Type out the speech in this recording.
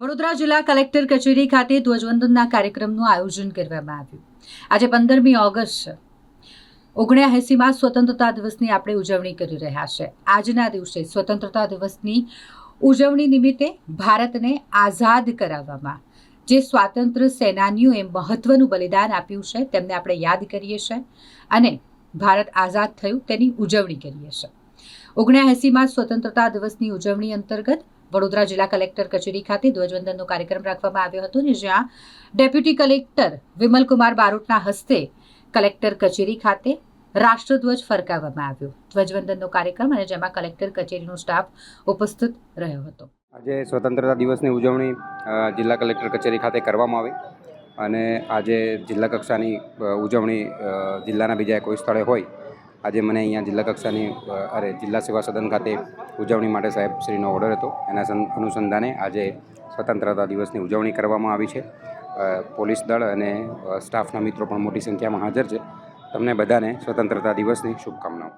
વડોદરા જિલ્લા કલેક્ટર કચેરી ખાતે ધ્વજવંદનના કાર્યક્રમનું આયોજન કરવામાં આવ્યું. આજે પંદરમી ઓગસ્ટ છે ઓગણ્યાએંસીમાં સ્વતંત્રતા દિવસની આપણે ઉજવણી કરી રહ્યા છે. આજના દિવસે સ્વતંત્રતા દિવસની ઉજવણી નિમિત્તે ભારતને આઝાદ કરાવવામાં જે સ્વાતંત્ર્ય સેનાનીઓએ મહત્વનું બલિદાન આપ્યું છે તેમને આપણે યાદ કરીએ છીએ અને ભારત આઝાદ થયું તેની ઉજવણી કરીએ છીએ ઓગણ્યાએંસીમાં સ્વતંત્રતા દિવસની ઉજવણી અંતર્ગત વડોદરા જિલ્લા કલેક્ટર કચેરી ખાતે ધ્વજવંદનનો કાર્યક્રમ રાખવામાં આવ્યો હતો ને જ્યાં ડેપ્યુટી કલેક્ટર વિમલકુમાર બારોટના હસ્તે કલેક્ટર કચેરી ખાતે રાષ્ટ્રધ્વજ ફરકાવવામાં આવ્યો. ધ્વજવંદનનો કાર્યક્રમ અને જેમાં કલેક્ટર કચેરીનો સ્ટાફ ઉપસ્થિત રહ્યો હતો. આજે સ્વતંત્રતા દિવસની ઉજવણી જિલ્લા કલેક્ટર કચેરી ખાતે કરવામાં આવી અને આજે જિલ્લા કક્ષાની ઉજવણી જિલ્લાના બીજા કોઈ સ્થળે હોય આજે મને અહીંયા જિલ્લા કક્ષાની અરે, જિલ્લા સેવા સદન ખાતે ઉજવણી માટે સાહેબ શ્રીનો ઓર્ડર હતો. એના અનુસંધાને આજે સ્વતંત્રતા દિવસની ઉજવણી કરવામાં આવી છે. પોલીસ દળ અને સ્ટાફના મિત્રો પણ મોટી સંખ્યામાં હાજર છે. તમને બધાને સ્વતંત્રતા દિવસની શુભકામનાઓ.